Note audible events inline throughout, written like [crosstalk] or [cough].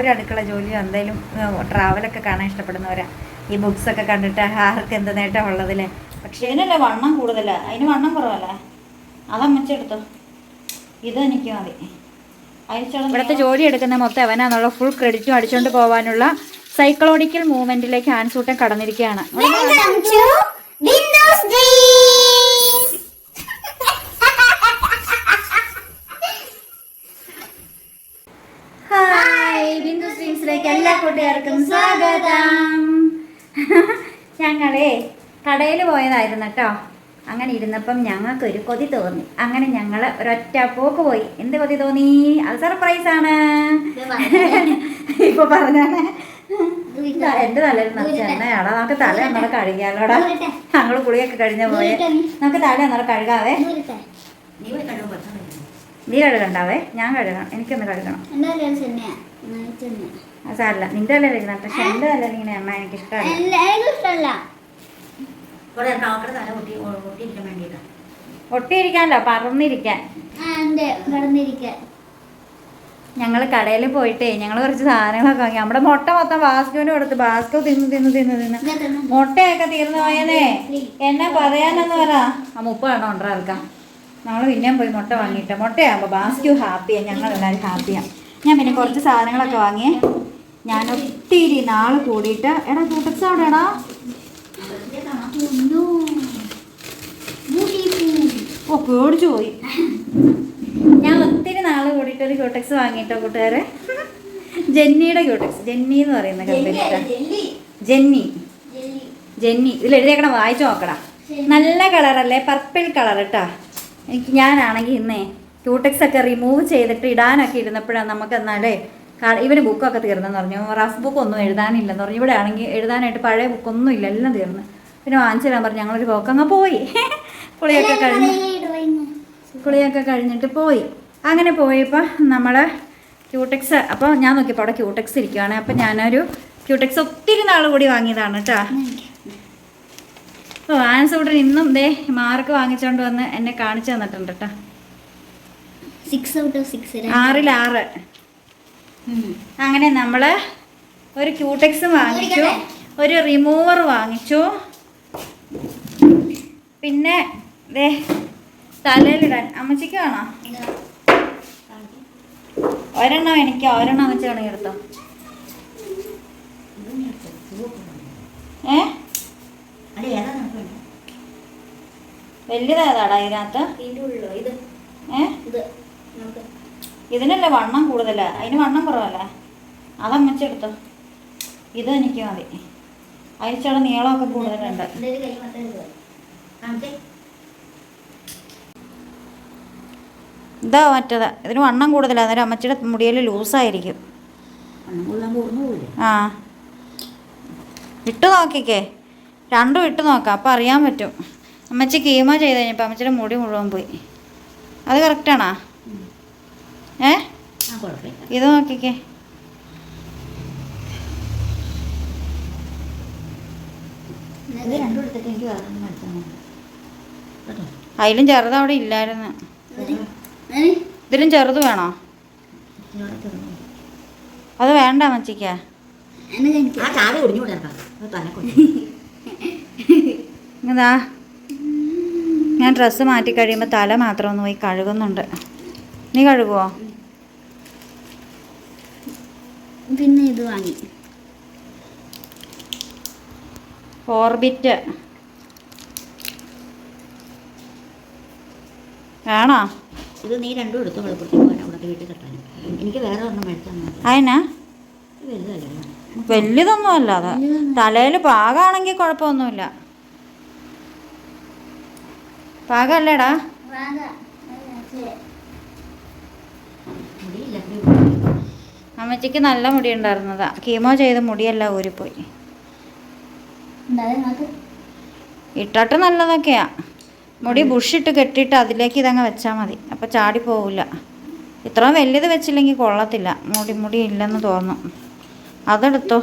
ഒരു അടുക്കള ജോലിയോ എന്തെങ്കിലും ട്രാവലൊക്കെ കാണാൻ ഇഷ്ടപ്പെടുന്നവരാ. ഈ ബുക്സ് ഒക്കെ കണ്ടിട്ട് ആർക്ക് എന്ത് നേട്ടം ഉള്ളതില്ലേ പക്ഷേ ഇതിനല്ലേ വണ്ണം കൂടുതലാ? അതിന് വണ്ണം കുറവല്ലേ. അതമ്മച്ചെടുത്തോ. ഇത് എനിക്ക് മതി. ഇവിടുത്തെ ജോലി എടുക്കുന്ന മൊത്തം അവനാന്നുള്ള ഫുൾ ക്രെഡിറ്റും അടിച്ചുകൊണ്ട് പോകാനുള്ള സൈക്കോളജിക്കൽ മൂവ്മെന്റിലേക്ക് ആൻസൂട്ടം കടന്നിരിക്കുകയാണ് ബിന്ദു സ്ട്രീംസിലേക്ക് എല്ലാ കൂട്ടുകാർക്കും സ്വാഗതം. ഞങ്ങളേ കടയിൽ പോയതായിരുന്നു കേട്ടോ. അങ്ങനെ ഇരുന്നപ്പം ഞങ്ങൾക്കൊരു കൊതി തോന്നി. അങ്ങനെ ഞങ്ങൾ ഒരൊറ്റ പോക്ക് പോയി. എന്ത് കൊതി തോന്നി? അത് സർപ്രൈസ് ആണ് ഇപ്പൊ പറഞ്ഞാണ്. എന്റെ തലയിൽ നിറച്ചെണ്ണയാടാ നമുക്ക് തല ഒന്നൂടെ കഴുകിയാലോടാ. ഞങ്ങൾ കുളിയൊക്കെ കഴിഞ്ഞ പോയെ. നമുക്ക് തല ഒന്നൂടെ കഴുകാവേ. നീ കഴുകണ്ടാവേ ഞാൻ കഴുകണം. എനിക്കൊന്ന് കഴുകണം. സാരല്ല. നിന്റെ അല്ല കഴുകണം. പക്ഷെ എന്റെ അല്ല ഇങ്ങനെ അമ്മ എനിക്ക് ഇഷ്ടമല്ല. ഒട്ടിയിരിക്കാനല്ലോ പറന്നിരിക്കാൻ. ഞങ്ങൾ കടയിൽ പോയിട്ടേ ഞങ്ങൾ കുറച്ച് സാധനങ്ങളൊക്കെ വാങ്ങി. നമ്മുടെ മുട്ട മൊത്തം ബാസ്കോന് കൊടുത്ത് ബാസ്കോ തിന്ന് തിന്ന് തിന്ന് തിന്ന്. മുട്ടയൊക്കെ തീർന്നു പോയനെ എന്നെ പറയാനെന്ന് പറ. ആ മുപ്പത് എണ്ണം ഉണ്ടോ ആൾക്കാം നമ്മൾ പിന്നെയും പോയി മുട്ട വാങ്ങിയിട്ട് മുട്ടയാകുമ്പോൾ ബാസ്ക്യു ഹാപ്പിയാണ് ഞങ്ങൾ എല്ലാവരും ഹാപ്പിയാണ് ഞാൻ പിന്നെ കുറച്ച് സാധനങ്ങളൊക്കെ വാങ്ങിയേ ഞാൻ ഒത്തിരി നാൾ കൂടിയിട്ട് എടാ കൂട്ടക്സ് അവിടെ എടാ. ഓ പേടിച്ചു പോയി. ഞാൻ ഒത്തിരി നാൾ കൂടിയിട്ട് ഒരു ക്യൂടെക്സ് വാങ്ങിയിട്ടോ കൂട്ടുകാരെ? ജെന്നിയുടെ ക്യൂടെക്സ്. ജെന്നി എന്ന് പറയുന്ന കമ്പനി ജെന്നി. ജെന്നി. ഇതിൽ എഴുതിയേക്കണം വായിച്ചു നോക്കടാ. നല്ല കളറല്ലേ? പർപ്പിൾ കളർ കേട്ടാ. എനിക്ക് ഞാനാണെങ്കിൽ ഇന്നേ ക്യൂടെക്സ് ഒക്കെ റിമൂവ് ചെയ്തിട്ട് ഇടാനൊക്കെ ഇരുന്നപ്പോഴാണ് നമുക്ക് എന്നാലേ ഇവന് ബുക്കൊക്കെ തീർന്നെന്ന് പറഞ്ഞു. റഫ് ബുക്ക് ഒന്നും എഴുതാനില്ലെന്ന് പറഞ്ഞു. ഇവിടെ ആണെങ്കിൽ എഴുതാനായിട്ട് പഴയ ബുക്കൊന്നും ഇല്ല എല്ലാം തീർന്ന്. പിന്നെ വാങ്ങിച്ചു തരാൻ പറഞ്ഞു. ഞങ്ങളൊരു പോക്കങ്ങ് പോയി. [laughs] കുളിയൊക്കെ കഴിഞ്ഞ് കുളിയൊക്കെ കഴിഞ്ഞിട്ട് പോയി. അങ്ങനെ പോയപ്പോൾ നമ്മൾ ക്യൂടെക്സ് അപ്പോൾ ഞാൻ നോക്കിയപ്പോൾ അവിടെ ക്യൂടെക്സ് ഇരിക്കുകയാണ് അപ്പോൾ ഞാനൊരു ക്യൂടെക്സ് ഒത്തിരി നാൾ കൂടി വാങ്ങിയതാണ് കേട്ടോ ഓ ആൻസ് ഉടൻ ഇന്നും ദേ മാർക്ക് വാങ്ങിച്ചോണ്ട് വന്ന് എന്നെ കാണിച്ചു തന്നിട്ടുണ്ട് കേട്ടോ സിക്സ് ഔട്ട് ഓഫ് സിക്സ് ആറിൽ ആറ്. അങ്ങനെ നമ്മൾ ഒരു ക്യൂടെക്സ് വാങ്ങിച്ചു. ഒരു റിമൂവർ വാങ്ങിച്ചു. പിന്നെ ദേ തലയിലിടാൻ. അമ്മച്ചിക്ക് വേണോ? ഒരെണ്ണം എനിക്ക് ഒരെണ്ണം അമ്മച്ചി വേണമെങ്കിൽ എടുത്തോ. ഏ? വലുതേതാടാ ഇതിനകത്ത്. ഇത്. ഏ? ഇത്. നമുക്ക്. ഇതിനല്ലേ വണ്ണം കൂടുതലാ? അതിന് വണ്ണം കുറവല്ലേ? അതമ്മച്ചെടുത്തോ ഇത് എനിക്ക് മതി. അതിച്ചോടെ നീളമൊക്കെ കൂടുതലുണ്ട്. ഇതാ മറ്റേത്. ഇതിന് വണ്ണം കൂടുതലാണ് അന്നേരം അമ്മച്ചിയുടെ മുടിയിൽ ലൂസായിരിക്കും. ആ. ഇട്ട് നോക്കിക്കേ. രണ്ടും ഇട്ട് നോക്കാം അപ്പം അറിയാൻ പറ്റും. അമ്മച്ചി കീമ ചെയ്ത് കഴിഞ്ഞപ്പോൾ അമ്മച്ചിയുടെ മുടി മുഴുവൻ പോയി. അത് കറക്റ്റാണോ ഏ? ഇത് നോക്കിക്കേ. അതിലും ചെറുത് അവിടെ ഇല്ലായിരുന്നു? ഇതിലും ചെറുത് വേണോ? അത് വേണ്ട അമ്മച്ചിക്കാ. ആ ചാറ് ഒടിഞ്ഞു [laughs] ഇതാ. ഞാൻ ഡ്രസ്സ് മാറ്റി കഴിയുമ്പോൾ തല മാത്രം ഒന്ന് പോയി കഴുകുന്നുണ്ട്. നീ കഴുകുവോ? പിന്നെ ഇത് വാങ്ങി. ഓർബിറ്റ്. വേണോ ഇത് നീ രണ്ടും എടുത്തു വെളുപ്പുറത്ത് പോകാൻ? അവിടെ വീട്ടിൽ കെട്ടാനും എനിക്ക് വേറെ ഒന്നും മേടിച്ചാൽ അതിനാ വലുതല്ലേ? വലിയതൊന്നും അല്ല അത് തലയിൽ പാകാണെങ്കിൽ കുഴപ്പമൊന്നുമില്ല. മുടിയില്ല അമ്മച്ചിക്ക് നല്ല മുടി ഉണ്ടായിരുന്നതാ. കീമോ ചെയ്ത മുടിയെല്ലാം ഊരിപ്പോയി. ഇട്ടിട്ട് നല്ലതൊക്കെയാ. മുടി ബുഷിട്ട് കെട്ടിയിട്ട് അതിലേക്ക് ഇതങ്ങ് വെച്ചാൽ മതി. അപ്പോൾ ചാടി പോവില്ല ഇത്രയും വലിയത് വെച്ചില്ലെങ്കിൽ കൊള്ളത്തില്ല. മുടി മുടി ഇല്ലെന്ന് തോന്നും അതെടുത്തോ.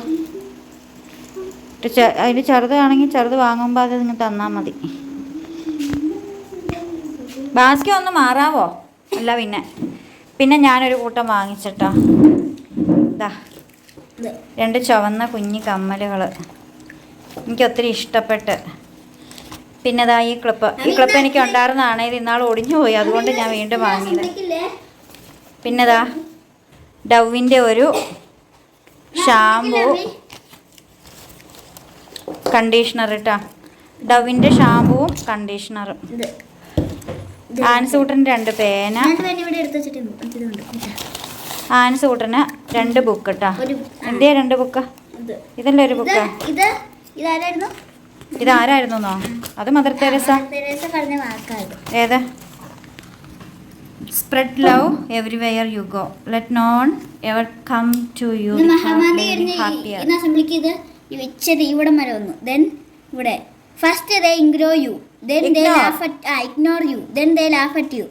അതിൽ ചെറുതാണെങ്കിൽ ചെറുത് വാങ്ങുമ്പോൾ അത് നിങ്ങൾ തന്നാൽ മതി. ബാസ്കി ഒന്ന് മാറാവോ? അല്ല പിന്നെ. പിന്നെ ഞാനൊരു കൂട്ടം വാങ്ങിച്ചിട്ടോ. ഇതാ ഇത് രണ്ട് ചുവന്ന കുഞ്ഞു കമ്മലുകൾ എനിക്ക് ഒത്തിരി ഇഷ്ടപ്പെട്ട്. പിന്നെ ദാ ഈ ക്ലിപ്പ്. ഈ ക്ലിപ്പ് എനിക്ക് ഉണ്ടായിരുന്നതാണ് ഇത് ഇന്നാൾ ഒടിഞ്ഞു പോയി. അതുകൊണ്ട് ഞാൻ വീണ്ടും വാങ്ങിയത്. പിന്നെതാ പിന്നെ ഡവിന്റെ ഒരു ഷാമ്പു. കണ്ടീഷണർ ഇട്ടാ. ഡവിന്റെ ഷാമ്പുവും കണ്ടീഷണറും. ഇത് രണ്ട് പേന. ആൻസൂട്ടന് രണ്ട് ബുക്ക് കേട്ടോ എന്തേ രണ്ട് ബുക്ക് ഇത് ഇതല്ലേ ഒരു ബുക്ക് ഇത് ഇതാരായിരുന്നു അത് മദർ തെരേസ ഏത് spread love everywhere you go let none ever come to you happier മഹാമാരി കഴിഞ്ഞ് ഈ- അസംബ്ലിക്ക് ഇത് ഈ വെച്ചത് ഇവിടെ വരെ വന്നു ദെൻ ഇവിടെ first they ഇൻഗ്രോ you then they Ignore. Laugh at ആ ignore you then they laugh at you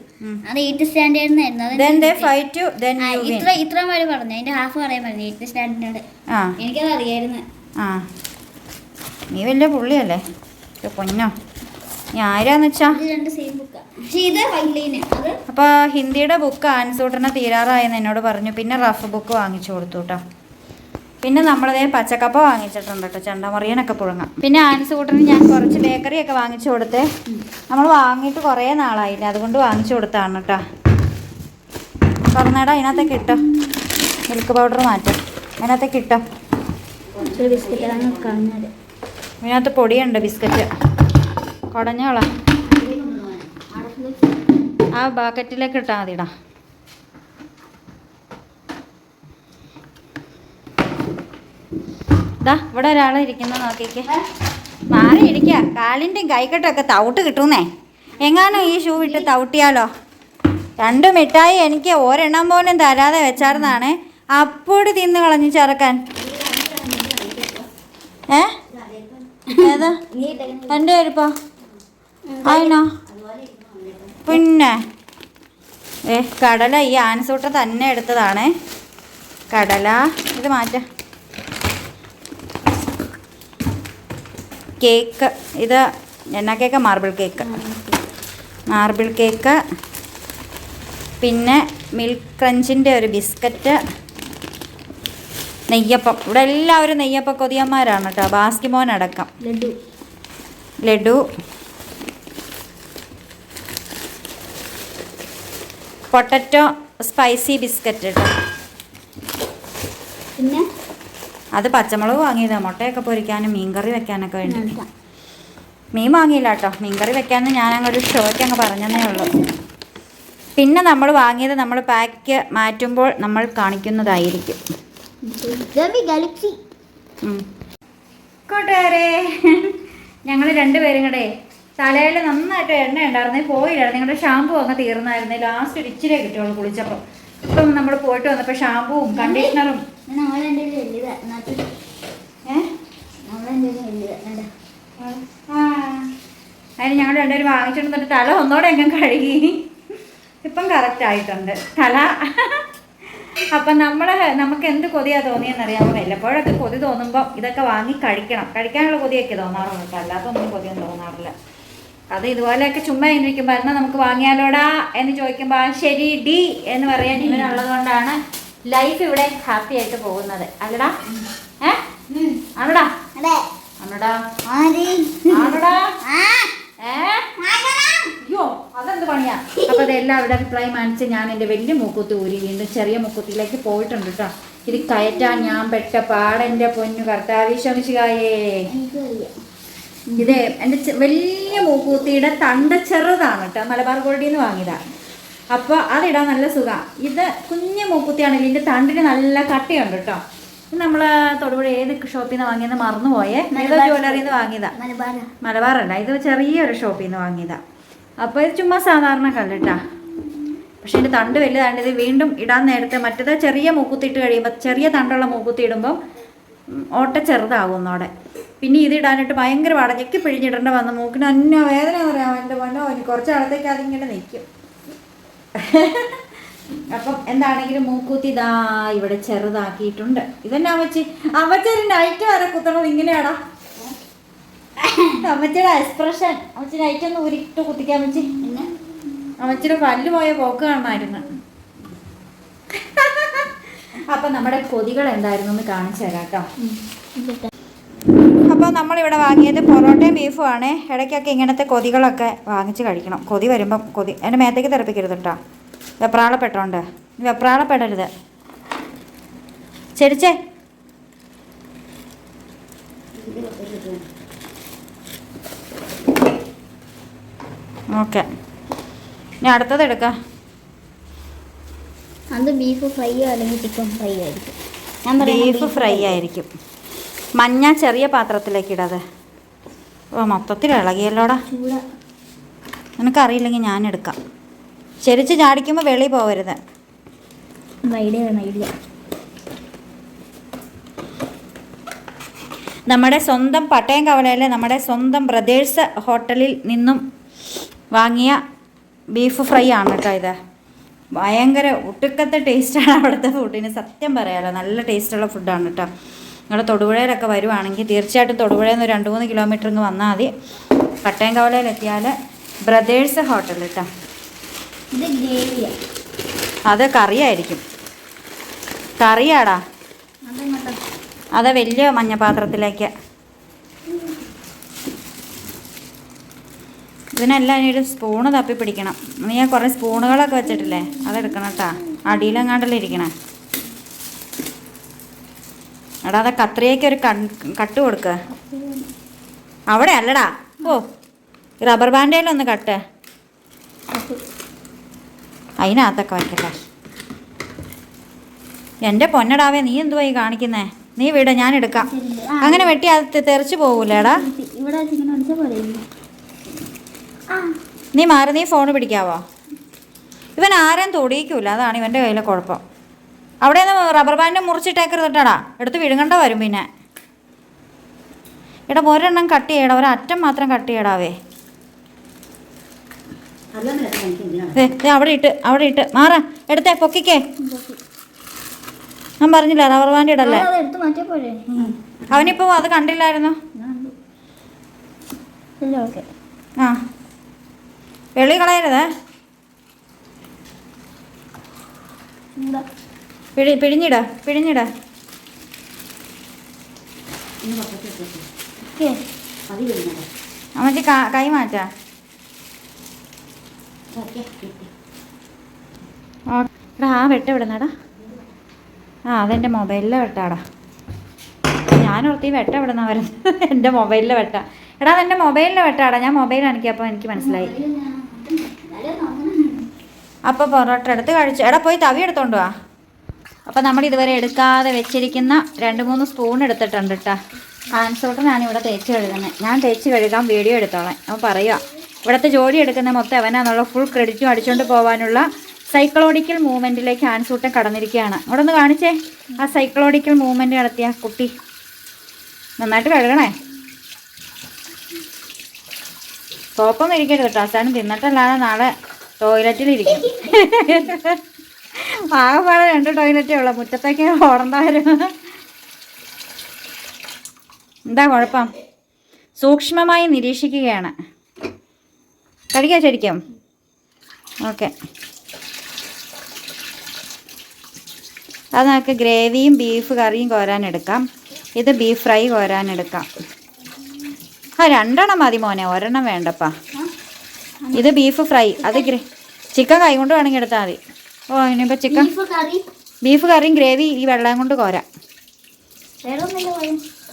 അത് eighth സ്റ്റാൻഡേർഡിനായിരുന്നു then they fight you then you win ഇത്ര ഇത്ര വരെ പറഞ്ഞു. അതിന്റെ ഹാഫ് പറയാൻ പറഞ്ഞു എയ്ത്ത് സ്റ്റാൻഡേർഡ് ആ. എനിക്കത് അറിയായിരുന്നു. ആ. നീ വലിയ പുള്ളിയല്ലേ. ഇത് പൊന്നോ. നീ ആരാന്ന് വെച്ചാ? ഇത് രണ്ട് സെയിം ബുക്കാണ് പക്ഷേ ഇത് വൈറ്റ് അത് അപ്പോൾ ഹിന്ദിയുടെ ബുക്ക് ആൻസൂട്ടനെ തീരാറായെന്ന് എന്നോട് പറഞ്ഞു. പിന്നെ റഫ് ബുക്ക് വാങ്ങിച്ചു കൊടുത്തു കേട്ടോ പിന്നെ നമ്മളതേ പച്ചക്കപ്പ വാങ്ങിച്ചിട്ടുണ്ട് കേട്ടോ ചെണ്ടമറിയനൊക്കെ പുഴുങ്ങാം പിന്നെ ആൻസ് കൂട്ടിന് ഞാൻ കുറച്ച് ബേക്കറിയൊക്കെ വാങ്ങിച്ചു കൊടുത്ത്. നമ്മൾ വാങ്ങിയിട്ട് കുറേ നാളായില്ല അതുകൊണ്ട് വാങ്ങിച്ചു കൊടുത്താണ് കേട്ടോ തുറന്നേടാ അതിനകത്തേക്ക് ഇട്ടോ. മിൽക്ക് പൗഡർ മാറ്റാം. അതിനകത്തേക്ക് ഇട്ടോ. അതിനകത്ത് ഇതിനകത്ത് പൊടിയുണ്ട് ബിസ്ക്കറ്റ്. കുടഞ്ഞോളാം. ആ ബാക്കറ്റിലേക്ക് ഇട്ടാൽ മതിടാ. ദാ ഇവിടെ ഒരാൾ ഇരിക്കുന്ന നോക്കിക്ക്. മാറി ഇരിക്കുക കാലിന്റെയും കൈക്കെട്ടൊക്കെ തവിട്ട് കിട്ടുന്നേ. എങ്ങാനും ഈ ഷൂ ഇട്ട് തവിട്ടിയാലോ? രണ്ട് മിഠായി എനിക്ക് ഒരെണ്ണം പോലും തരാതെ വെച്ചാർന്നാണ്. അപ്പോഴ് തിന്ന് കളഞ്ഞു ചെറുക്കാൻ. ഏ? ഏതാ? എന്റെ പേരിപ്പോ? ആയിനോ? പിന്നെ. ഏ കടല ഈ ആൻസൂട്ട തന്നെ എടുത്തതാണ്. കടല ഇത് മാറ്റ. കേക്ക്. ഇത് എന്നാ cake? Marble cake. Marble cake. പിന്നെ മിൽക്ക് ക്രഞ്ചിന്റെ ഒരു ബിസ്ക്കറ്റ്. നെയ്യപ്പം. ഇവിടെ എല്ലാവരും നെയ്യപ്പം കൊതിയന്മാരാണ് കേട്ടോ. ബാസ്കിമോൻ അടക്കം. Laddu. Laddu. Potato spicy biscuit കേട്ടോ. പിന്നെ? അത് പച്ചമുളക് വാങ്ങിയതാണ് മുട്ടയൊക്കെ പൊരിക്കാനും മീൻകറി വെക്കാനൊക്കെ വേണ്ടി. മീൻ വാങ്ങിയില്ല കേട്ടോ. മീൻകറി വെക്കാമെന്ന് ഞാൻ അങ്ങ് ഒരു ഷോയ്ക്ക് അങ്ങ് പറഞ്ഞതേ ഉള്ളൂ. പിന്നെ നമ്മൾ വാങ്ങിയത് നമ്മൾ പാക്ക് മാറ്റുമ്പോൾ നമ്മൾ കാണിക്കുന്നതായിരിക്കും. ഗാലക്സി. കൂട്ടുകാരെ ഞങ്ങൾ രണ്ടുപേരും കൂടെ തലയിൽ നന്നായിട്ട് എണ്ണ ഉണ്ടായിരുന്നേ. പോയില്ലായിരുന്നു നിങ്ങളുടെ ഷാമ്പു അങ്ങ് തീർന്നായിരുന്നേ. ലാസ്റ്റ് ഒരു ഇച്ചിരി കിട്ടുള്ളൂ കുളിച്ചപ്പോൾ ഇപ്പം നമ്മൾ പോയിട്ട് വന്നപ്പോൾ ഷാമ്പുവും കണ്ടീഷണറും. അതിന് ഞങ്ങൾ രണ്ടുപേരും വാങ്ങിച്ചിട്ട് വന്നിട്ട് തല ഒന്നോടെ എങ്ങനെ കഴുകി. ഇപ്പം കറക്റ്റ് ആയിട്ടുണ്ട്. തല. അപ്പൊ നമ്മൾ നമുക്ക് എന്ത് കൊതിയാ തോന്നിയെന്നറിയാമോ? വല്ലപ്പോഴൊക്കെ കൊതി തോന്നുമ്പോൾ ഇതൊക്കെ വാങ്ങി കഴിക്കണം. കഴിക്കാനുള്ള കൊതിയൊക്കെ തോന്നാറുണ്ട്. അല്ലാത്തൊന്നും കൊതിയൊന്നും തോന്നാറില്ല. അത് ഇതുപോലെയൊക്കെ ചുമ്മാ ഇരിക്കുമ്പോൾ എന്നാൽ നമുക്ക് വാങ്ങിയാലോടാ എന്ന് ചോദിക്കുമ്പോൾ ആ ശരി ഡി എന്ന് പറയാൻ ഇവനുള്ളത് കൊണ്ടാണ് ലൈഫ് ഇവിടെ ഹാപ്പി ആയിട്ട് പോകുന്നത്. അല്ലടാ. ഏ? ആണോടാ? ആണോടാ? ആണോടാ? അയ്യോ അതെന്ത് പണിയാ? അപ്പൊ അതെല്ലാം എല്ലാവരുടെ അഭിപ്രായം മാനിച്ച് ഞാൻ എന്റെ വലിയ മൂക്കുത്തി ഊരി വീണ്ടും ചെറിയ മൂക്കുത്തിയിലേക്ക് പോയിട്ടുണ്ട് കേട്ടോ ഇത് കയറ്റാൻ ഞാൻ പെട്ട പാടെന്റെ പൊന്നു കർത്താവി ശമിച്ചുകായേ എനിക്ക് വയ്യ ഇത് എന്റെ വലിയ മൂക്കൂത്തിയുടെ തണ്ട ചെറുതാണ് കേട്ടോ. മലബാർ ഗോൾഡിൽ നിന്ന് വാങ്ങിയതാണ് അപ്പോൾ അതിടാൻ നല്ല സുഖമാണ് ഇത് കുഞ്ഞു മൂക്കുത്തിയാണെങ്കിൽ ഇതിന്റെ തണ്ടിന് നല്ല കട്ടിയുണ്ട് കേട്ടോ. ഇത് നമ്മൾ തൊടുപുഴ ഏത് ഷോപ്പിൽ നിന്ന് വാങ്ങിയെന്ന് മറന്നുപോയേ. ഏതോ ജ്വല്ലറിയിൽ നിന്ന് വാങ്ങിയതാണ് മലബാർ അല്ല ഇത് ചെറിയൊരു ഷോപ്പിൽ നിന്ന് വാങ്ങിയതാണ് അപ്പോൾ ഇത് ചുമ്മാ സാധാരണ കല്ലിട്ടാ. പക്ഷേ ഇതിന്റെ തണ്ട് വലുതാണ്ട് ഇത് വീണ്ടും ഇടാൻ നേരത്തെ മറ്റേത് ചെറിയ മൂക്കുത്തി ഇട്ട് കഴിയുമ്പോൾ ചെറിയ തണ്ടുള്ള മൂക്കുത്തി ഇടുമ്പം ഉം, ഓട്ട ചെറുതാവും ഒന്നോടെ. പിന്നെ ഇത് ഇടാനായിട്ട് ഭയങ്കര വടഞ്ഞൊക്കെ ഞെക്കി പിഴിഞ്ഞിടേണ്ട വന്ന മൂക്കിന് അന്ന വേദന പറയാം. എന്റെ പൊന്നോ കുറച്ച് നാളത്തേക്ക് അതിങ്ങനെ നിൽക്കും അപ്പം എന്താണെങ്കിലും മൂക്കൂത്തി ഇതാ ഇവിടെ ചെറുതാക്കിയിട്ടുണ്ട്. ഇതെന്നാ അമ്മച്ചി. അമ്മച്ചൊരു നൈറ്റ് വരെ കുത്തണത് ഇങ്ങനെയാടാ. അമ്മച്ചിയുടെ എക്സ്പ്രഷൻ അമ്മച്ചി നൈറ്റ് ഒന്ന് ഉരുട്ട് കുത്തിക്കാൻ അമ്മച്ചി. അമ്മച്ചിയുടെ പല്ല് പോയ പോക്ക് കാണാമായിരുന്നു അപ്പം നമ്മുടെ കൊതികൾ എന്തായിരുന്നു എന്ന് കാണിച്ചു തരാം കേട്ടോ അപ്പോൾ നമ്മളിവിടെ വാങ്ങിയത് പൊറോട്ടയും ബീഫും ആണ്. ഇടയ്ക്കൊക്കെ ഇങ്ങനത്തെ കൊതികളൊക്കെ വാങ്ങിച്ച് കഴിക്കണം. കൊതി വരുമ്പം കൊതി. എന്റെ മേത്തേക്ക് തെറപ്പിക്കരുത് കേട്ടോ വെപ്രാളപ്പെട്ടോണ്ട് വെപ്രാളപ്പെടരുത്. ചെടിച്ചേ. ഓക്കെ. ഇനി അടുത്തത് എടുക്കാം. അത് ബീഫ് ഫ്രൈ അല്ലെങ്കിൽ ചിക്കൻ ഫ്രൈ ആയിരിക്കും. ഞാൻ ബീഫ് ഫ്രൈ ആയിരിക്കും. മഞ്ഞ ചെറിയ പാത്രത്തിലേക്ക് ഇടാതെ. ഓ മൊത്തത്തിൽ ഇളകിയല്ലോടാ. ചൂടാ. നിനക്കറിയില്ലെങ്കിൽ ഞാൻ എടുക്കാം. ചെരിച്ച് ചാടിക്കുമ്പോൾ വെളി പോകരുത് നമ്മുടെ സ്വന്തം പട്ടയം കവലയിലെ നമ്മുടെ സ്വന്തം ബ്രദേഴ്സ് ഹോട്ടലിൽ നിന്നും വാങ്ങിയ ബീഫ് ഫ്രൈ ആണ് കേട്ടോ ഇത്. ഭയങ്കര ഒട്ടുക്കത്തെ ടേസ്റ്റാണ് അവിടുത്തെ ഫുഡിന് സത്യം പറയാലോ നല്ല ടേസ്റ്റുള്ള ഫുഡാണ് കേട്ടോ നിങ്ങൾ തൊടുപുഴയിലൊക്കെ വരുവാണെങ്കിൽ തീർച്ചയായിട്ടും തൊടുപുഴയിൽ നിന്ന് രണ്ട് മൂന്ന് കിലോമീറ്റർ ഇങ്ങ് വന്നാൽ മതി. പട്ടയംകവലയിലെത്തിയാൽ ബ്രദേഴ്സ് ഹോട്ടൽ കേട്ടോ അത് കറിയായിരിക്കും. കറിയാടാ. അതെ അത് വലിയ മഞ്ഞപാത്രത്തിലേക്ക്. ഇതിനെല്ലാം ഇനി ഒരു സ്പൂണ് തപ്പി പിടിക്കണം. നീ ആ കുറേ സ്പൂണുകളൊക്കെ വെച്ചിട്ടില്ലേ? അതെടുക്കണം കേട്ടാ. അടിയിലെങ്ങാണ്ടല്ലേ ഇരിക്കണേ. എടാ അതാ കത്രിയയ്ക്ക് ഒരു കട്ട് കൊടുക്ക. അവിടെ അല്ലടാ. ഓ റബ്ബർ ബാൻഡേലൊന്ന് കട്ട്. അതിനകത്തൊക്കെ വയ്ക്കട്ടെ എന്റെ പൊന്നടാവേ നീ എന്തുവാ ഈ കാണിക്കുന്നേ? നീ വിട ഞാൻ എടുക്കാം. അങ്ങനെ വെട്ടി അത് തെറിച്ച് പോകൂലേടാ. ഇവിടെ ചിക്കൻ അടിച്ചാൽ പോലെ ആ നീ മാറി നീ ഫോൺ പിടിക്കാവോ? ഇവൻ ആരെയും തൊടിയിക്കൂല. അതാണ് ഇവന്റെ കയ്യിലെ കുഴപ്പം. അവിടെ നിന്ന് റബ്ബർ ബാൻഡ് മുറിച്ചിട്ടേക്കരുത് കേട്ടാടാ. എടുത്ത് വിഴുങ്ങണ്ട വരും പിന്നെ. എടാ ഒരെണ്ണം കട്ട് ചെയ്യടാ. ഒരറ്റം മാത്രം കട്ട് ചെയ്യടാവേ അവിടെ ഇട്ട് അവിടെ ഇട്ട്. മാറാ എടുത്തേ പൊക്കിക്കേ. ഞാൻ പറഞ്ഞില്ല റബ്ബർ ബാൻഡ് ഇടല്ലേ? അവനിപ്പോ അത് കണ്ടില്ലായിരുന്നു? ആ. വെളി കളയരുതേ. പിഴി പിഴിഞ്ഞിട പിഴിഞ്ഞിട അമ്മച്ചി കൈ മാറ്റാ. ആ, എടാ ആ വെട്ട എവിടുന്നാടാ ആ അതെന്റെ മൊബൈലിലെ വെട്ടാടാ. ഞാൻ ഞാനോർത്തി വെട്ട എവിടുന്നാ വരുന്നത് [laughs] എന്റെ മൊബൈലിലെ വെട്ട. എടാ അതെന്റെ മൊബൈലിലെ വെട്ടാടാ. ഞാൻ മൊബൈൽ കാണിക്കപ്പോൾ എനിക്ക് മനസ്സിലായി. അപ്പോൾ പൊറോട്ട എടുത്ത് കഴിച്ചു. എടാ പോയി തവി എടുത്തോണ്ട് വാ. അപ്പോൾ നമ്മൾ ഇതുവരെ എടുക്കാതെ വെച്ചിരിക്കുന്ന രണ്ട് മൂന്ന് സ്പൂൺ എടുത്തിട്ടുണ്ട് കേട്ടോ ആൻസോട്ട് ഇവിടെ തേച്ച് കഴുകുന്നത് ഞാൻ തേച്ച് കഴുകാൻ വീഡിയോ എടുത്തോളാം. അപ്പോൾ പറയുക ഇവിടുത്തെ ജോലി എടുക്കുന്ന മൊത്തം അവനാന്നുള്ള ഫുൾ ക്രെഡിറ്റും അടിച്ചുകൊണ്ട് പോകാനുള്ള സൈക്കളോഡിക്കൽ മൂവ്മെന്റിലേക്ക് ആൻസൂട്ടം കടന്നിരിക്കുകയാണ് അവിടെ ഒന്ന് കാണിച്ചേ ആ സൈക്കളോഡിക്കൽ മൂവ്മെന്റ് നടത്തിയ കുട്ടി. നന്നായിട്ട് കഴുകണേ. സോപ്പൊന്നും ഇരിക്കരുത് കേട്ടോ അവസാനം തിന്നിട്ടല്ലാതെ നാളെ ടോയ്ലറ്റിലിരിക്കും. [laughs] ആകെപ്പാടെ രണ്ട് ടോയ്ലറ്റേ ഉള്ളൂ. മുറ്റത്തേക്ക് ഓടണ്ട വരും എന്താ കുഴപ്പം? സൂക്ഷ്മമായി നിരീക്ഷിക്കുകയാണ്. കഴിക്കാം ശരിക്കും? ഓക്കെ. അത് നമുക്ക് ഗ്രേവിയും ബീഫ് കറിയും കോരാനെടുക്കാം ഇത് ബീഫ് ഫ്രൈ കോരാനെടുക്കാം ആ രണ്ടെണ്ണം മതി മോനെ. ഒരെണ്ണം വേണ്ടപ്പാ. ഇത് ബീഫ് ഫ്രൈ അത് ചിക്കൻ കൈ കൊണ്ട് വേണമെങ്കിൽ എടുത്താൽ മതി. ഓ ഇനിയിപ്പോൾ ചിക്കൻ ബീഫ് കറി ബീഫ് കറിയും ഗ്രേവി ഈ വെള്ളം കൊണ്ട് കോരാം.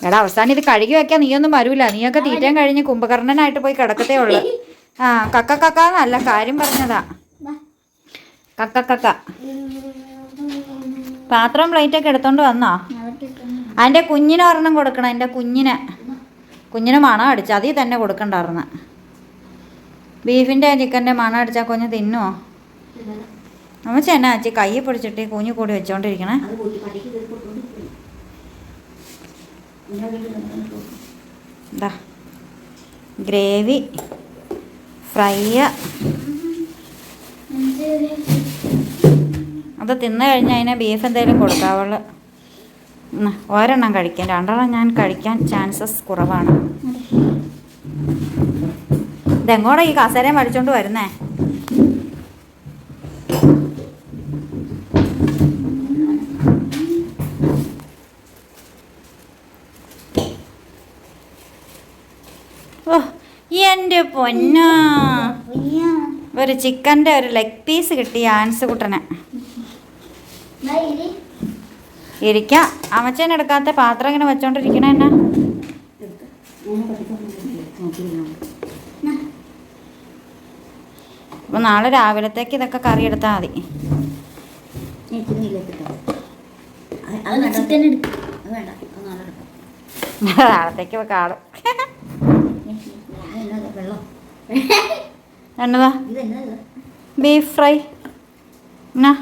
എടാ അവസാനം ഇത് കഴുകി വെക്കാൻ നീയൊന്നും വരൂല. നീയൊക്കെ തീറ്റയും കഴിഞ്ഞ് കുംഭകർണനായിട്ട് പോയി കിടക്കത്തേ ഉള്ളു. [laughs] ആ കക്ക കക്ക എന്നല്ല കാര്യം പറഞ്ഞതാ. കക്ക കക്ക. പാത്രം പ്ലേറ്റൊക്കെ എടുത്തോണ്ട് വന്നോ? അതിന്റെ കുഞ്ഞിനെ അതിന്റെ കുഞ്ഞിന് ഒരെണ്ണം കൊടുക്കണം എന്റെ കുഞ്ഞിനെ. കുഞ്ഞിന് മണം അടിച്ച് അതിൽ തന്നെ കൊടുക്കണ്ടായിരുന്നു ബീഫിന്റെ ചിക്കന്റെ മണം അടിച്ചാൽ കുഞ്ഞ് തിന്നുമോ അമ്മച്ച എന്നാ അച്ഛ കൈ പിടിച്ചിട്ട് കുഞ്ഞ് കൂടി വെച്ചോണ്ടിരിക്കണേ. എന്താ ഗ്രേവി ഫ്രൈ അത് തിന്നു കഴിഞ്ഞാൽ അതിനെ ബീഫ് എന്തെങ്കിലും കൊടുക്കാവുള്ളു. ഒരെണ്ണം കഴിക്കാം. രണ്ടെണ്ണം ഞാൻ കഴിക്കാൻ ചാൻസസ് കുറവാണ്. ഇതെങ്ങോടാ ഈ കസേരയും വലിച്ചോണ്ട് വരുന്നേ? ഓ എന്റെ ഒരു ചിക്കന്റെ ഒരു ലെഗ് പീസ് കിട്ടി ആൻസ് കുട്ടനെ. ഇരിക്ക. അമ്മച്ചേനെ എടുക്കാത്ത പാത്രം ഇങ്ങനെ വെച്ചോണ്ടിരിക്കണ എന്നാ? അപ്പൊ നാളെ രാവിലത്തേക്ക് ഇതൊക്കെ കറി എടുത്താൽ മതി. നാളത്തേക്ക് കാണും. എന്നതാ? Beef fry. എന്നാ?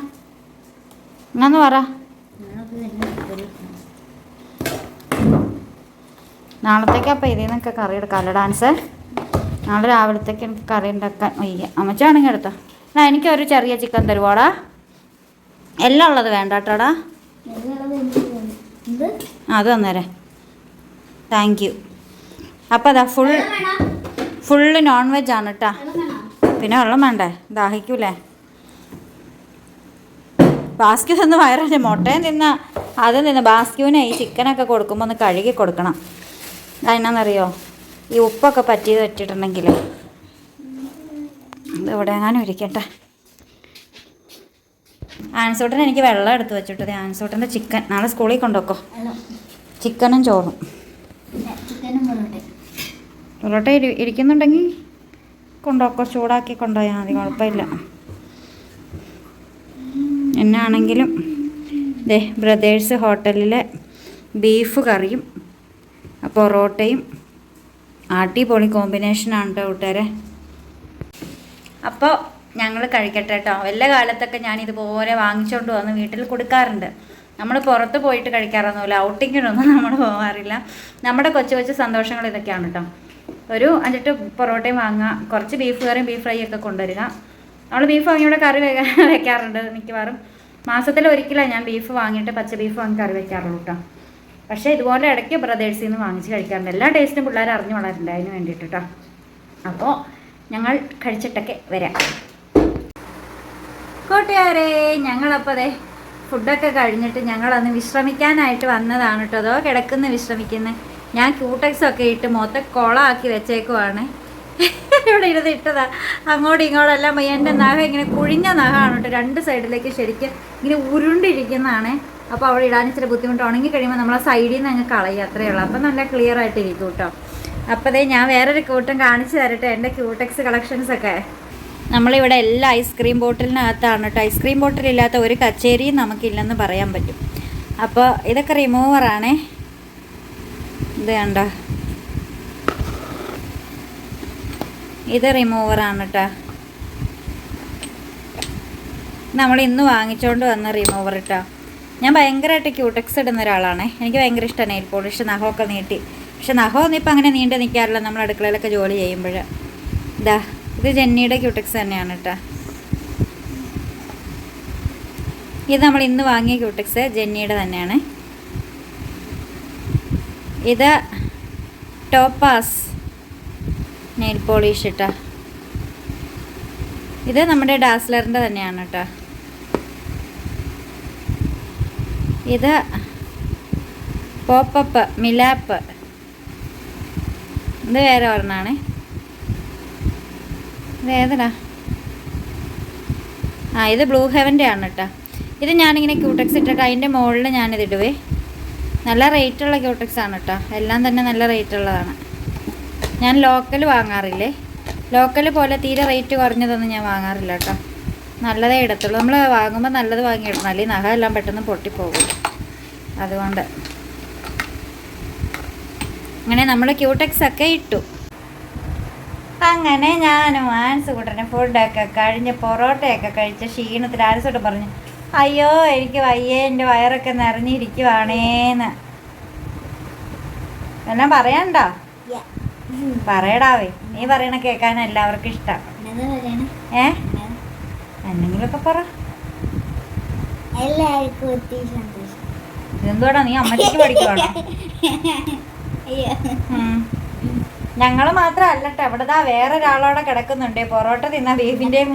എന്നാന്ന് പറ. ഞങ്ങൾക്ക് ഇതെന്നത് ഒരു നാളത്തേക്ക് അപ്പം ഇതിൽ നിന്നൊക്കെ കറി എടുക്കാമല്ലോ ഡാൻസ്? നാളെ രാവിലത്തേക്ക് എനിക്ക് കറി ഉണ്ടാക്കാൻ വയ്യ. അമ്മച്ചാണെങ്കിൽ എടുത്തോ. എന്നാ എനിക്കൊരു ചെറിയ ചിക്കൻ തരുവാടാ? എല്ലാം ഉള്ളത് വേണ്ട കേട്ടോടാ അത് തന്നേരെ. താങ്ക് യു അപ്പോൾ അതാ ഫുൾ ഫുള്ള് നോൺ വെജ് ആണ് കേട്ടാ പിന്നെ വെള്ളം വേണ്ടേ? ദാഹിക്കൂലേ? ബാസ്ക്യൂ തിന്ന് വയറില്ല മുട്ടയും തിന്ന അത് തിന്ന്. ബാസ്ക്യൂവിനെ ഈ ചിക്കനൊക്കെ കൊടുക്കുമ്പോൾ ഒന്ന് കഴുകി കൊടുക്കണം. അതെന്നാന്നറിയോ? ഈ ഉപ്പൊക്കെ പറ്റിയത് വെച്ചിട്ടുണ്ടെങ്കിൽ. ഇവിടെ എങ്ങാനും ഇരിക്കട്ടെ ആൻസൂട്ടൻ എനിക്ക് വെള്ളം എടുത്ത് വെച്ചിട്ടത് ആൻസൂട്ടന്റെ ചിക്കൻ. നാളെ സ്കൂളിൽ കൊണ്ടുവെക്കോ. ചിക്കനും ചോറും. പൊറോട്ട ഇരി ഇരിക്കുന്നുണ്ടെങ്കിൽ കൊണ്ടുപോക്കോ ചൂടാക്കി കൊണ്ടുപോയാൽ മതി കുഴപ്പമില്ല. എന്നാണെങ്കിലും ദേ ബ്രദേഴ്സ് ഹോട്ടലിലെ ബീഫ് കറിയും പൊറോട്ടയും അടിപൊളി കോമ്പിനേഷനാണ് കേട്ടോ കൂട്ടുകാരെ. അപ്പോൾ ഞങ്ങൾ കഴിക്കട്ടെ കേട്ടോ വല്ല കാലത്തൊക്കെ ഞാൻ ഇതുപോലെ വാങ്ങിച്ചുകൊണ്ട് വന്ന് വീട്ടിൽ കൊടുക്കാറുണ്ട്. നമ്മൾ പുറത്ത് പോയിട്ട് കഴിക്കാറൊന്നുമില്ല. ഔട്ടിങ്ങിനൊന്നും നമ്മൾ പോകാറില്ല നമ്മുടെ കൊച്ചു കൊച്ചു സന്തോഷങ്ങൾ ഇതൊക്കെയാണ് കേട്ടോ ഒരു അഞ്ചെട്ട് പൊറോട്ടയും വാങ്ങുക കുറച്ച് ബീഫ് കറിയും ബീഫ് ഫ്രൈ ഒക്കെ കൊണ്ടുവരിക. നമ്മൾ ബീഫ് വാങ്ങിയുടെ കറി വെ- [laughs] വെക്കാറുണ്ട് മിക്കവാറും. മാസത്തിൽ ഒരിക്കലാണ് ഞാൻ ബീഫ് വാങ്ങിയിട്ട് പച്ച ബീഫ് വാങ്ങി കറി വെക്കാറുള്ളൂ കേട്ടോ പക്ഷേ ഇതുപോലെ ഇടയ്ക്ക് ബ്രദേഴ്സിൽ നിന്ന് വാങ്ങിച്ച് കഴിക്കാറുണ്ട്. എല്ലാ ടേസ്റ്റും പിള്ളേർ അറിഞ്ഞു വളരണ്ട അതിന് വേണ്ടിയിട്ട്. കേട്ടോ അപ്പോൾ ഞങ്ങൾ കഴിച്ചിട്ടൊക്കെ വരാം. കൂട്ടുകാരെ ഞങ്ങളപ്പോൾ അതെ ഫുഡൊക്കെ കഴിഞ്ഞിട്ട് ഞങ്ങളന്ന് വിശ്രമിക്കാനായിട്ട് വന്നതാണ് കേട്ടോ അതോ കിടക്കുന്ന വിശ്രമിക്കുന്ന? ഞാൻ ക്യൂട്ടക്സ് ഒക്കെ ഇട്ട് മൊത്തം കുളമാക്കി വെച്ചേക്കുവാണ്. ഇവിടെ ഇരുന്ന് ഇട്ടതാ. അങ്ങോട്ടും ഇങ്ങോട്ടും എല്ലാം എന്റെ നഖം ഇങ്ങനെ കുഴിഞ്ഞ നഖമാണ് കേട്ടോ രണ്ട് സൈഡിലേക്ക് ശരിക്കും ഇങ്ങനെ ഉരുണ്ടിരിക്കുന്നതാണ്. അപ്പോൾ അവിടെ ഇടാൻ ഇച്ചിരി ബുദ്ധിമുട്ട്. ഉണങ്ങി കഴിയുമ്പോൾ നമ്മൾ സൈഡിൽ നിന്ന് അങ്ങ് കളയുക. അത്രയേ ഉള്ളൂ. അപ്പം നല്ല ക്ലിയർ ആയിട്ട് ഇരിക്കും കേട്ടോ. അപ്പോൾ ഞാൻ വേറൊരു കൂട്ടം കാണിച്ചു തരട്ടെ. എന്റെ ക്യൂടെക്സ് കളക്ഷൻസ് ഒക്കെ. നമ്മളിവിടെ എല്ലാ ഐസ്ക്രീം ബോട്ടിലിനകത്താണ് കേട്ടോ. ഐസ്ക്രീം ബോട്ടിലില്ലാത്ത ഒരു കച്ചേരിയും നമുക്കില്ലെന്ന് പറയാൻ പറ്റും. അപ്പോൾ ഇതൊക്കെ റിമൂവറാണേ ഇത് കണ്ടോ? ഇത് റിമൂവറാണ് കേട്ടോ. നമ്മൾ ഇന്ന് വാങ്ങിച്ചുകൊണ്ട് വന്ന റിമൂവർ കേട്ടോ ഞാൻ ഭയങ്കരമായിട്ട് ക്യൂടെക്സ് ഇടുന്ന ഒരാളാണ്. എനിക്ക് ഭയങ്കര ഇഷ്ടമാണ് നെയിൽ പോളിഷ് നഖമൊക്കെ നീട്ടി. പക്ഷെ നഖമൊന്നും ഇപ്പം അങ്ങനെ നീണ്ടു നിൽക്കാറില്ല നമ്മൾ അടുക്കളയിലൊക്കെ ജോലി ചെയ്യുമ്പോൾ. ഇതാ ഇത് ജെന്നിയുടെ ക്യൂടെക്സ് തന്നെയാണ് കേട്ടോ. ഇത് നമ്മൾ ഇന്ന് വാങ്ങിയ ക്യൂടെക്സ് ജെന്നിയുടെ തന്നെയാണ്. ഇത് ടോപ്പാസ് നെയിൽ പോളിഷ് ഇട്ടാ. ഇത് നമ്മുടെ ഡാസ്ലറിന്റെ തന്നെയാണ് കേട്ടോ. ഇത് പോപ്പപ്പ് മിലാപ്പ്. ഇത് വേറെ ഒരെണ്ണമാണ് ഇത് ആ ഇത് ബ്ലൂ ഹെവന്റെ ആണ് കേട്ടോ. ഇത് ഞാനിങ്ങനെ ക്യൂട്ടക്സ് ഇട്ടിട്ട് അതിന്റെ മുകളിൽ ഞാനിത് ഇടുവേ. നല്ല റേറ്റുള്ള ക്യൂട്ടക്സ് ആണ് കേട്ടോ. എല്ലാം തന്നെ നല്ല റേറ്റ് ഉള്ളതാണ്. ഞാൻ ലോക്കൽ വാങ്ങാറില്ലേ? ലോക്കൽ പോലെ തീരെ റേറ്റ് കുറഞ്ഞതൊന്നും ഞാൻ വാങ്ങാറില്ല കേട്ടോ. നല്ലതേ ഇടത്തുള്ളൂ. നമ്മൾ വാങ്ങുമ്പോൾ നല്ലത് വാങ്ങിയിടണം അല്ലെങ്കിൽ നഖം എല്ലാം പെട്ടെന്ന് പൊട്ടിപ്പോകും. അതുകൊണ്ട്. അങ്ങനെ നമ്മൾ ക്യൂടെക്സ് ഒക്കെ ഇട്ടു. അങ്ങനെ ഞാനും ആൻസ് കൂട്ടനെ ഫുഡൊക്കെ കഴിഞ്ഞ് പൊറോട്ടയൊക്കെ കഴിച്ച ക്ഷീണത്തിൽ ആൻസോട്ട് പറഞ്ഞു അയ്യോ എനിക്ക് വയ്യേ എന്റെ വയറൊക്കെ നിറഞ്ഞിരിക്കുവാണേന്ന്. എന്നാ പറയണ്ടോ. പറയടാവേ നീ പറയണ കേൾക്കാൻ എല്ലാവർക്കും ഇഷ്ടം? ഏ? എന്തെങ്കിലുമൊക്കെ പറ. എല്ലാവർക്കും ഇതെന്തോടാ നീ അമ്മച്ചിക്ക് പഠിക്കുവാണോ? ഞങ്ങൾ മാത്രം അല്ലട്ടെ കേട്ടോ ഇവിടെ വേറെ ഒരാളോടെ കിടക്കുന്നുണ്ട്. പൊറോട്ട തിന്ന ബീഫിന്റെയും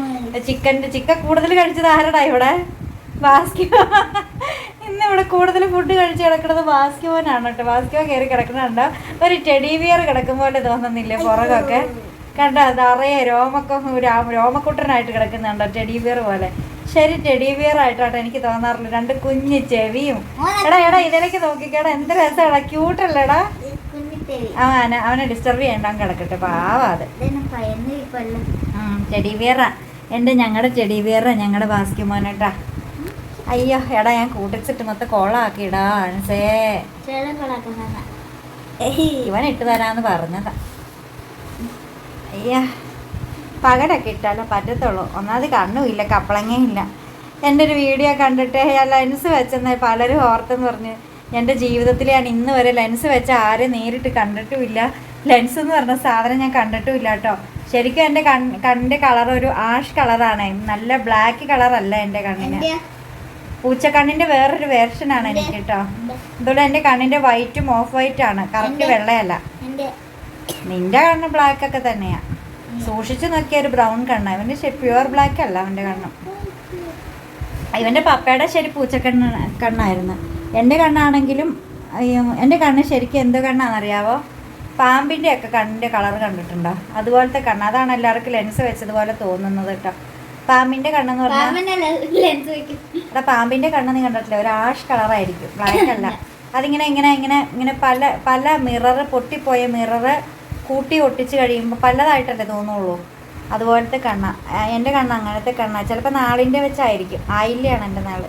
ചിക്കന്റെ ചിക്കൻ കൂടുതൽ കഴിച്ചത് ആരടാ ഇവിടെ? ബാസ്കി ഇന്ന് ഇവിടെ കൂടുതൽ ഫുഡ് കഴിച്ച് കിടക്കുന്നത് ബാസ്കോനാണ് കേട്ടോ. ബാസ്കോ കയറി കിടക്കുന്നുണ്ടോ. ഒരു ടെഡി ബിയർ കിടക്കും പോലെ തോന്നുന്നില്ലേ പുറകൊക്കെ. കണ്ടോ നിറയെ രോമൊക്കെ രോമക്കുട്ടനായിട്ട് കിടക്കുന്നുണ്ടോ ടെഡി ബിയർ പോലെ. ശരി ടെഡി ബിയർ ആയിട്ടാട്ടോ എനിക്ക് തോന്നാറില്ല രണ്ട് കുഞ്ഞ് ചെവിയും. എടാ എടാ ഇതിലേക്ക് നോക്കിക്കേടാ. എന്ത് രസമാടാ. ക്യൂട്ടല്ലേടാ അവനെ അവനെ ഡിസ്റ്റർബ് ചെയ്യണ്ട. കിടക്കട്ടെ. പാവാ അത്. ചെടി ബിയറാ എന്റെ ഞങ്ങളുടെ ചെടി ബിയറാ ഞങ്ങളുടെ ബാസ്കി മോനേട്ടാ. അയ്യോ എടാ ഞാൻ കൂട്ടിച്ചിട്ട് മൊത്തം കൊള്ളാക്കുന്ന ഏയ് ഇവൻ ഇട്ട് തരാന്ന് പറഞ്ഞതാ. അയ്യാ. പകലൊക്കെ ഇട്ടാലോ പറ്റത്തുള്ളൂ. ഒന്നാമത് കണ്ണുമില്ല കപ്പളങ്ങയില്ല എന്റെ ഒരു വീഡിയോ കണ്ടിട്ട് ഞാൻ ലെൻസ് വെച്ചെന്ന് പലരും ഓർത്തെന്ന് പറഞ്ഞ് എന്റെ ജീവിതത്തിൽ ഞാൻ ഇന്ന് വരെ ലെൻസ് വെച്ച ആരും നേരിട്ട് കണ്ടിട്ടുമില്ല. ലെൻസ് എന്ന് പറഞ്ഞ സാധനം ഞാൻ കണ്ടിട്ടുമില്ല കേട്ടോ. ശരിക്കും എന്റെ കൺ കണ്ണിന്റെ കളർ ഒരു ആഷ് കളറാണ്. നല്ല ബ്ലാക്ക് കളറല്ല എന്റെ കണ്ണിന്. പൂച്ചക്കണ്ണിന്റെ വേറൊരു വേർഷനാണ് എനിക്ക് കേട്ടോ. അതുകൊണ്ട് എന്റെ കണ്ണിന്റെ വൈറ്റും ഓഫ് വൈറ്റ് ആണ്. കറക്റ്റ് വെള്ളയല്ല. നിന്റെ കണ്ണ് ബ്ലാക്ക് ഒക്കെ തന്നെയാ. സൂക്ഷിച്ചു നോക്കിയ ഒരു ബ്രൗൺ കണ്ണ. ഇവന്റെ ശരി പ്യുവർ ബ്ലാക്ക് അല്ല അവന്റെ കണ്ണ്. ഇവന്റെ പപ്പയുടെ ശരി പൂച്ചക്കണ്ണ കണ്ണായിരുന്നു. എന്റെ കണ്ണാണെങ്കിലും എന്റെ കണ്ണ് ശരിക്കും എന്ത് കണ്ണാണെന്നറിയാവോ? പാമ്പിന്റെ ഒക്കെ കണ്ണിന്റെ കളർ കണ്ടിട്ടുണ്ടോ? അതുപോലത്തെ കണ്ണ്. അതാണ് എല്ലാവർക്കും ലെൻസ് വെച്ചതുപോലെ തോന്നുന്നത് കേട്ടോ. പാമ്പിന്റെ കണ്ണെന്ന് പറഞ്ഞാൽ പാമ്പന്റെ പാമ്പിന്റെ കണ്ണ് നീ കണ്ടിട്ടില്ല? ഒരു ആഷ് കളറായിരിക്കും. ബ്ലാക്ക് അല്ല. [laughs] അതിങ്ങനെ ഇങ്ങനെ ഇങ്ങനെ ഇങ്ങനെ പല പല മിറർ പൊട്ടിപ്പോയ മിറർ കൂട്ടി ഒട്ടിച്ച് കഴിയുമ്പോൾ പലതായിട്ടല്ലേ തോന്നുള്ളൂ? അതുപോലത്തെ കണ്ണ. എന്റെ കണ്ണ് അങ്ങനത്തെ കണ്ണ. ചിലപ്പോൾ നാളിന്റെ വെച്ചായിരിക്കും. ആയില്ലയാണ് എന്റെ നാൾ.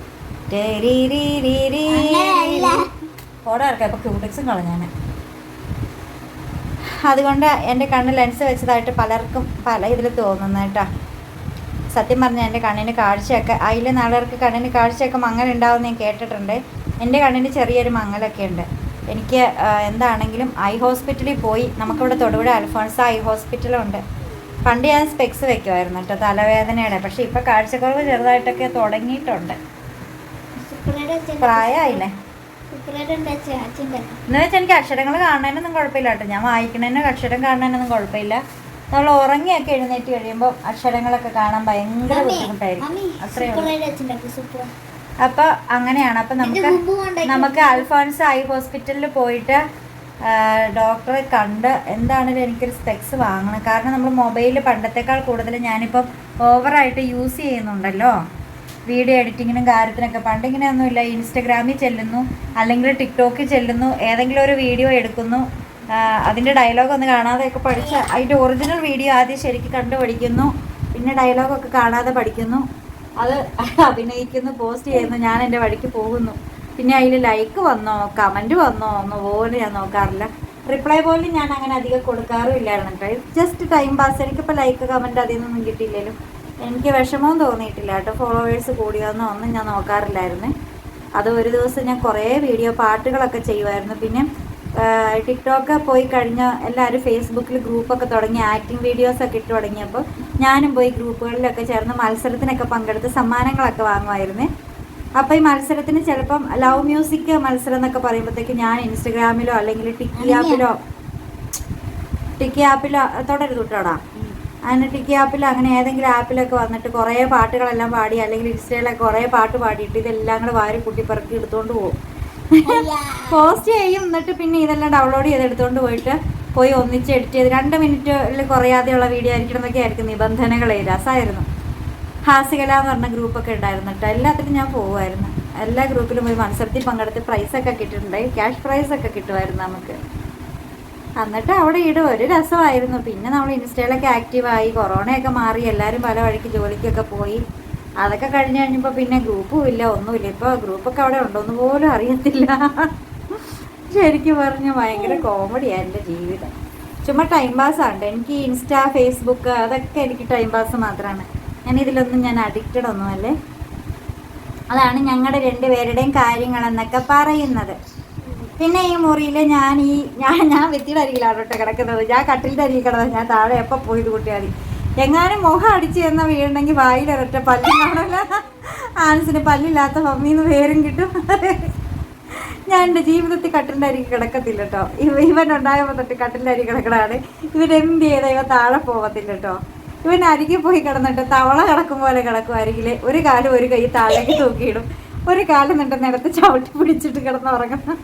ഓടെ ഇറക്കാം. ഇപ്പോൾ ക്യൂട്ടിക്സും കളഞ്ഞാണ് അതുകൊണ്ട് എന്റെ കണ്ണ് ലെൻസ് വെച്ചതായിട്ട് പലർക്കും പല ഇതിൽ തോന്നുന്നു കേട്ടോ. സത്യം പറഞ്ഞാൽ എന്റെ കണ്ണിന് കാഴ്ചയൊക്കെ അതിലെ നാളുകൾക്ക് കണ്ണിന് കാഴ്ചയൊക്കെ മങ്ങൽ ഉണ്ടാവും ഞാൻ കേട്ടിട്ടുണ്ട്. എന്റെ കണ്ണിന് ചെറിയൊരു മങ്ങലൊക്കെ ഉണ്ട് എനിക്ക് എന്താണെങ്കിലും ഐ ഹോസ്പിറ്റലിൽ പോയി. നമുക്കിവിടെ തൊടുപുഴ അൽഫോൺസ ഐ ഹോസ്പിറ്റലുണ്ട്. പണ്ട് ഞാൻ സ്പെക്സ് വെക്കുമായിരുന്നു കേട്ടോ തലവേദനയുടെ. പക്ഷേ ഇപ്പോൾ കാഴ്ചക്കുറവ് ചെറുതായിട്ടൊക്കെ തുടങ്ങിയിട്ടുണ്ട്. പ്രായമായില്ലേ എന്ന് വെച്ചാൽ എനിക്ക് അക്ഷരങ്ങൾ കാണാനൊന്നും കുഴപ്പമില്ല കേട്ടോ. ഞാൻ വായിക്കണേനും അക്ഷരം കാണാനൊന്നും കുഴപ്പമില്ല. നമ്മൾ ഉറങ്ങിയൊക്കെ എഴുന്നേറ്റ് കഴിയുമ്പോൾ അക്ഷരങ്ങളൊക്കെ കാണാൻ ഭയങ്കര ബുദ്ധിമുട്ടായിരിക്കും. അത്രയേ ഉള്ളൂ സുപ്രയുടെ അച്ഛന്റെ സുപ്ര അപ്പൊ അങ്ങനെയാണ് അപ്പൊ നമുക്ക് നമുക്ക് അൽഫോൺസ് ഐ ഹോസ്പിറ്റലിൽ പോയിട്ട് ഡോക്ടറെ കണ്ട് എന്താണെങ്കിലും എനിക്കൊരു സ്പെക്സ് വാങ്ങണം. കാരണം നമ്മൾ മൊബൈലിൽ പണ്ടത്തേക്കാൾ കൂടുതൽ ഞാനിപ്പം ഓവറായിട്ട് യൂസ് ചെയ്യുന്നുണ്ടല്ലോ. വീഡിയോ എഡിറ്റിങ്ങിനും കാര്യത്തിനൊക്കെ. പണ്ട് ഇങ്ങനെയൊന്നുമില്ല ഇൻസ്റ്റഗ്രാമിൽ ചെല്ലുന്നു അല്ലെങ്കിൽ ടിക്ടോക്കിൽ ചെല്ലുന്നു ഏതെങ്കിലും ഒരു വീഡിയോ എടുക്കുന്നു. അതിന്റെ ഡയലോഗ് ഒന്ന് കാണാതെയൊക്കെ പഠിച്ച് അതിന്റെ ഒറിജിനൽ വീഡിയോ ആദ്യം ശരിക്കും കണ്ടുപഠിക്കുന്നു. പിന്നെ ഡയലോഗൊക്കെ കാണാതെ പഠിക്കുന്നു. അത് [laughs] അഭിനയിക്കുന്നു പോസ്റ്റ് ചെയ്യുന്നു ഞാൻ എന്റെ വഴിക്ക് പോകുന്നു. പിന്നെ അതിൽ ലൈക്ക് വന്നോ കമന്റ് വന്നോ ഒന്നും പോലും ഞാൻ നോക്കാറില്ല. റിപ്ലൈ പോലും ഞാൻ അങ്ങനെ അധികം കൊടുക്കാറും ഇല്ലായിരുന്നു കേട്ടോ. ജസ്റ്റ് ടൈം പാസ് എനിക്കിപ്പോൾ ലൈക്ക് കമന്റ് അതിൽ നിന്നൊന്നും കിട്ടിയില്ലല്ലോ. എനിക്ക് വിഷമവും തോന്നിയിട്ടില്ല കേട്ടോ. ഫോളോവേഴ്സ് കൂടിയോന്നോ ഒന്നും ഞാൻ നോക്കാറില്ലായിരുന്നു. അത് ഒരു ദിവസം ഞാൻ കുറേ വീഡിയോ പാട്ടുകളൊക്കെ ചെയ്യുമായിരുന്നു. പിന്നെ ടിക്ടോക്ക് പോയി കഴിഞ്ഞ എല്ലാവരും ഫേസ്ബുക്കിൽ ഗ്രൂപ്പൊക്കെ തുടങ്ങി ആക്ടിങ് വീഡിയോസൊക്കെ ഇട്ട് തുടങ്ങിയപ്പോൾ ഞാനും പോയി ഗ്രൂപ്പുകളിലൊക്കെ ചേർന്ന് മത്സരത്തിനൊക്കെ പങ്കെടുത്ത് സമ്മാനങ്ങളൊക്കെ വാങ്ങുമായിരുന്നേ. അപ്പോൾ ഈ മത്സരത്തിന് ചിലപ്പം ലവ് മ്യൂസിക് മത്സരം എന്നൊക്കെ പറയുമ്പോഴത്തേക്ക് ഞാൻ ഇൻസ്റ്റഗ്രാമിലോ അല്ലെങ്കിൽ ടിക്കി ആപ്പിലോ ടിക്കി ആപ്പിലോ തുടരുത് കേട്ടോടാ അങ്ങനെ ടിക്കി ആപ്പിൽ അങ്ങനെ ഏതെങ്കിലും ആപ്പിലൊക്കെ വന്നിട്ട് കുറേ പാട്ടുകളെല്ലാം പാടി അല്ലെങ്കിൽ ഇൻസ്റ്റയിലൊക്കെ കുറേ പാട്ട് പാടിയിട്ട് ഇതെല്ലാം കൂടെ വാരി കുട്ടി പെറുക്കി എടുത്തുകൊണ്ട് പോകും [laughs] പോസ്റ്റ് ചെയ്യും. എന്നിട്ട് പിന്നെ ഇതെല്ലാം ഡൗൺലോഡ് ചെയ്ത് എടുത്തുകൊണ്ട് പോയിട്ട് പോയി ഒന്നിച്ച് എഡിറ്റ് ചെയ്ത് രണ്ട് മിനിറ്റിൽ കുറയാതെയുള്ള വീഡിയോ ആയിരിക്കണം എന്നൊക്കെ ആയിരിക്കും നിബന്ധനകളെ. രസമായിരുന്നു ഹാസികല എന്ന് പറഞ്ഞ ഗ്രൂപ്പൊക്കെ ഉണ്ടായിരുന്നു കേട്ടോ. എല്ലാത്തിനും ഞാൻ പോകുമായിരുന്നു എല്ലാ ഗ്രൂപ്പിലും പോയി മത്സരത്തിൽ പങ്കെടുത്ത് പ്രൈസൊക്കെ കിട്ടിയിട്ടുണ്ടായി ക്യാഷ് പ്രൈസൊക്കെ കിട്ടുമായിരുന്നു നമുക്ക്. എന്നിട്ട് അവിടെ ഇടും. ഒരു രസമായിരുന്നു. പിന്നെ നമ്മൾ ഇൻസ്റ്റയിലൊക്കെ ആക്റ്റീവായി കൊറോണയൊക്കെ മാറി. എല്ലാവരും പല വഴിക്ക് ജോലിക്കൊക്കെ പോയി. അതൊക്കെ കഴിഞ്ഞ് കഴിഞ്ഞപ്പോൾ പിന്നെ ഗ്രൂപ്പും ഇല്ല ഒന്നുമില്ല. ഇപ്പോൾ ഗ്രൂപ്പൊക്കെ അവിടെ ഉണ്ടോന്ന് പോലും അറിയത്തില്ല. ശരിക്കും പറഞ്ഞ ഭയങ്കര കോമഡിയാണ് എന്റെ ജീവിതം. ചുമ്മാ ടൈം പാസ് ആണ്. എനിക്ക് ഇൻസ്റ്റ ഫേസ്ബുക്ക് അതൊക്കെ എനിക്ക് ടൈം പാസ് മാത്രമാണ് ഞാൻ ഇതിലൊന്നും ഞാൻ അഡിക്റ്റഡ് ഒന്നുമല്ലേ? അതാണ് ഞങ്ങളുടെ രണ്ടുപേരുടെയും കാര്യങ്ങളെന്നൊക്കെ പറയുന്നത്. പിന്നെ ഈ മുറിയിൽ ഞാൻ ഈ ഞാൻ ഞാൻ വ്യക്തിയുടെ അരികിലാണ് കേട്ടോ കിടക്കുന്നത്. ഞാൻ കട്ടിലിന്റെ അരികിൽ കിടന്നത്. ഞാൻ താഴെ എപ്പോൾ പോയത് കുട്ടിയാതി എങ്ങാനും മുഖം അടിച്ചു ചെന്ന വായിലൊരൊറ്റ പല്ലി കാണില്ല ആൻസിന് പല്ലില്ലാത്ത മമ്മീന്ന് പേരും കിട്ടും. ഞാൻ എന്റെ ജീവിതത്തിൽ കട്ടിലിന്റെ അരി കിടക്കത്തില്ല കേട്ടോ. ഇവ ഇവൻ ഉണ്ടായപ്പോൾ തൊട്ട് കട്ടിലിന്റെ അരി കിടക്കണാണ് ഇവൻ എന്ത് ചെയ്താൽ ഇവ താഴെ പോകത്തില്ല കേട്ടോ. ഇവൻ അരികിൽ പോയി കിടന്നിട്ട് തവള കിടക്കും പോലെ കിടക്കും അരികിൽ ഒരു കാലും ഒരു കൈ താഴേക്ക് തൂക്കിയിടും. ഒരു കാലം നിന്റെ നിലത്ത് ചവിട്ടി പിടിച്ചിട്ട് കിടന്നുറങ്ങണം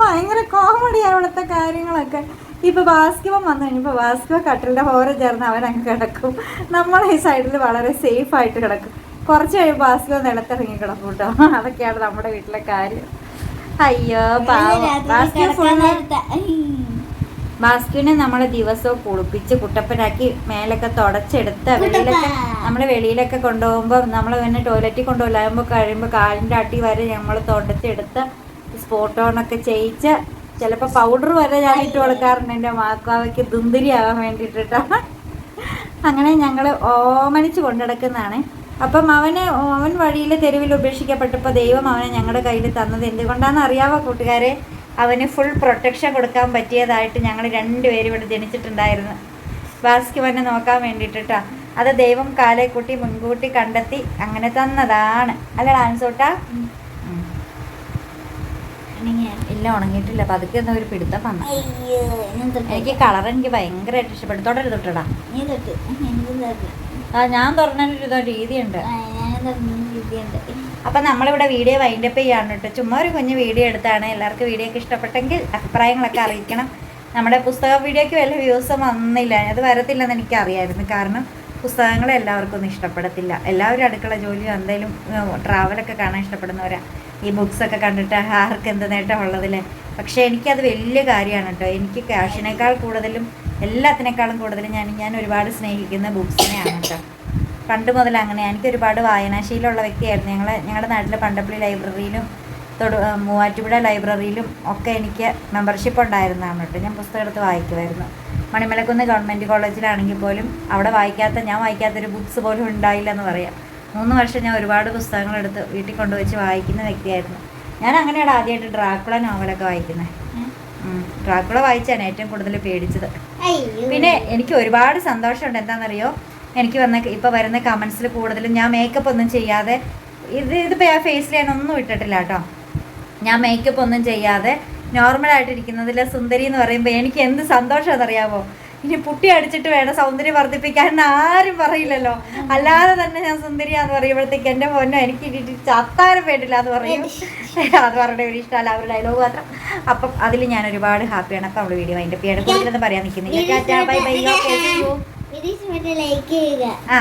ഭയങ്കര കോമഡിയാണ് ഇവിടുത്തെ കാര്യങ്ങളൊക്കെ. ഇപ്പൊ ബാസ്കവം വന്നു കഴിഞ്ഞപ്പോൾ ബാസ്കവ കട്ടിലിന്റെ ഹോര ചേർന്ന് അവൻ അങ്ങ് കിടക്കും. നമ്മൾ ഈ സൈഡിൽ വളരെ സേഫ് ആയിട്ട് കിടക്കും. കുറച്ച് കഴിയുമ്പോൾ ബാസ്കവ നിലത്തിറങ്ങി കിടക്കും കേട്ടോ. അതൊക്കെയാണ് നമ്മുടെ വീട്ടിലെ കാര്യം. അയ്യോ ബാസ്കുവിനെ നമ്മളെ നമ്മൾ ദിവസവും കുളിപ്പിച്ച് കുട്ടപ്പനാക്കി മേലൊക്കെ തുടച്ചെടുത്ത് വെളിയിലൊക്കെ നമ്മൾ വെളിയിലൊക്കെ കൊണ്ടുപോകുമ്പോൾ നമ്മൾ പിന്നെ ടോയ്ലറ്റിൽ കൊണ്ടുപോകുമ്പോൾ കഴിയുമ്പോൾ കാലിന്റെ അടി വരെ നമ്മൾ തുടച്ചെടുത്ത് സ്പോട്ടോണൊക്കെ ചെയ്യിച്ച് ചിലപ്പോൾ പൗഡർ വരെ ഞാൻ ഇട്ട് കൊടുക്കാറുണ്ട് എന്റെ മാക്കാവയ്ക്ക് ദുന്തിരിയാവാൻ വേണ്ടിയിട്ടാ. അങ്ങനെ ഞങ്ങൾ ഓമനിച്ച് കൊണ്ടുനടക്കുന്നതാണ്. അപ്പം അവന് അവൻ വഴിയിൽ തെരുവിൽ ഉപേക്ഷിക്കപ്പെട്ടപ്പോൾ ദൈവം അവനെ ഞങ്ങളുടെ കയ്യിൽ തന്നത് എന്തുകൊണ്ടാണെന്ന് അറിയാവോ കൂട്ടുകാരെ? അവന് ഫുൾ പ്രൊട്ടക്ഷൻ കൊടുക്കാൻ പറ്റിയതായിട്ട് ഞങ്ങൾ രണ്ടുപേരും ഇവിടെ ജനിച്ചിട്ടുണ്ടായിരുന്നു. ബാസ്കിവനെ നോക്കാൻ വേണ്ടിയിട്ടാ. അത് ദൈവം കാലേക്കൂട്ടി കൂട്ടി മുൻകൂട്ടി കണ്ടെത്തി അങ്ങനെ തന്നതാണ്. അല്ലടാ ആൻസോട്ടാ എല്ലാം ഉണങ്ങിയിട്ടില്ല. പതുക്കെ എന്താ ഒരു പിടുത്തം വന്നു. എനിക്ക് കളർ എനിക്ക് ഭയങ്കരമായിട്ട് ഇഷ്ടപ്പെട്ടു തൊടരുത് തൊട്ടടാ? ആ ഞാൻ തുറന്നൊരു രീതിയുണ്ട്. അപ്പൊ നമ്മളിവിടെ വീഡിയോ വൈൻഡപ്പ് ചെയ്യാണ് കേട്ടോ. ചുമ്മാ ഒരു കുഞ്ഞ് വീഡിയോ എടുത്താണ്. എല്ലാവർക്കും വീഡിയോ ഒക്കെ ഇഷ്ടപ്പെട്ടെങ്കിൽ അഭിപ്രായങ്ങളൊക്കെ അറിയിക്കണം. നമ്മുടെ പുസ്തക വീഡിയോയ്ക്ക് വല്ല വ്യൂസും വന്നില്ല. അത് വരത്തില്ലെന്ന് എനിക്ക് അറിയായിരുന്നു കാരണം പുസ്തകങ്ങൾ എല്ലാവർക്കും ഒന്നും ഇഷ്ടപ്പെടത്തില്ല. എല്ലാവരും അടുക്കള ജോലിയോ എന്തെങ്കിലും ട്രാവലൊക്കെ കാണാൻ ഇഷ്ടപ്പെടുന്നവരാ. ഈ ബുക്സൊക്കെ കണ്ടിട്ട് ആർക്ക് എന്ത് നേട്ടമുള്ളതില്ലേ പക്ഷേ എനിക്കത് വലിയ കാര്യമാണ് കേട്ടോ. എനിക്ക് ക്യാഷിനേക്കാൾ കൂടുതലും എല്ലാത്തിനേക്കാളും കൂടുതലും ഞാൻ ഞാൻ ഒരുപാട് സ്നേഹിക്കുന്ന ബുക്സിനെയാണ് കേട്ടോ. പണ്ട് മുതൽ അങ്ങനെ. എനിക്ക് ഒരുപാട് വായനാശീലമുള്ള വ്യക്തിയായിരുന്നു. ഞങ്ങൾ ഞങ്ങളുടെ നാട്ടിലെ പണ്ടപ്പള്ളി ലൈബ്രറിയിലും തൊടു മൂവാറ്റുപുഴ ലൈബ്രറിയിലും ഒക്കെ എനിക്ക് മെമ്പർഷിപ്പ് ഉണ്ടായിരുന്നതാണ് കേട്ടോ. ഞാൻ പുസ്തകം എടുത്ത് വായിക്കുമായിരുന്നു. മണിമലക്കുന്ന് ഗവൺമെന്റ് കോളേജിലാണെങ്കിൽ പോലും അവിടെ വായിക്കാത്ത ഞാൻ വായിക്കാത്തൊരു ബുക്സ് പോലും ഉണ്ടായില്ല എന്ന് പറയാം. മൂന്ന് വർഷം ഞാൻ ഒരുപാട് പുസ്തകങ്ങൾ എടുത്ത് വീട്ടിൽ കൊണ്ടുവച്ച് വായിക്കുന്ന വ്യക്തിയായിരുന്നു. ഞാൻ അങ്ങനെയാണ് ആദ്യമായിട്ട് ഡ്രാക്കുള നോവലൊക്കെ വായിക്കുന്നത് ഡ്രാക്കുള വായിച്ചാണ് ഏറ്റവും കൂടുതൽ പേടിച്ചത്. പിന്നെ എനിക്ക് ഒരുപാട് സന്തോഷമുണ്ട്. എന്താണെന്നറിയോ? എനിക്ക് വന്ന ഇപ്പോൾ വരുന്ന കമൻസിൽ കൂടുതലും ഞാൻ മേക്കപ്പ് ഒന്നും ചെയ്യാതെ ഇത് ഇതിപ്പോൾ ആ ഫേസിൽ ഞാൻ ഒന്നും ഇട്ടിട്ടില്ല കേട്ടോ. ഞാൻ മേക്കപ്പ് ഒന്നും ചെയ്യാതെ നോർമലായിട്ടിരിക്കുന്നതിൽ സുന്ദരി എന്ന് പറയുമ്പോൾ എനിക്ക് എന്ത് സന്തോഷമെന്നറിയാമോ ഇനി പുട്ടി അടിച്ചിട്ട് വേണം സൗന്ദര്യം വർദ്ധിപ്പിക്കാൻ ആരും പറയില്ലല്ലോ. അല്ലാതെ തന്നെ ഞാൻ സുന്ദരിയാന്ന് പറയുമ്പോഴത്തേക്ക് എന്റെ പൊന്നോ എനിക്ക് ഇനി ചത്താനും വേണ്ടില്ല എന്ന് പറയും. അത് പറഞ്ഞ ഒരു ഇഷ്ടമല്ല അവർ ഡയലോഗ് മാത്രം. അപ്പം അതിൽ ഞാൻ ഒരുപാട് ഹാപ്പിയാണ് അപ്പം നമ്മൾ വീഡിയോ അതിന്റെ പേര് കൂടുതലൊന്നും പറയാൻ നിൽക്കുന്നില്ല. ആ.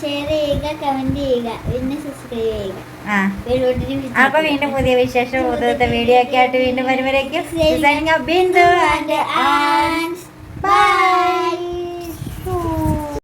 ഷെയർ ചെയ്യുക കമന്റ് ചെയ്യുക. പിന്നെ സബ്സ്ക്രൈബ് ചെയ്യുക. അപ്പൊ വീണ്ടും പുതിയ വിശേഷം പുതിയ വീഡിയോ ഒക്കെ ആയിട്ട് വീണ്ടും വരുമ്പോഴേക്കും. Bindu and Bye.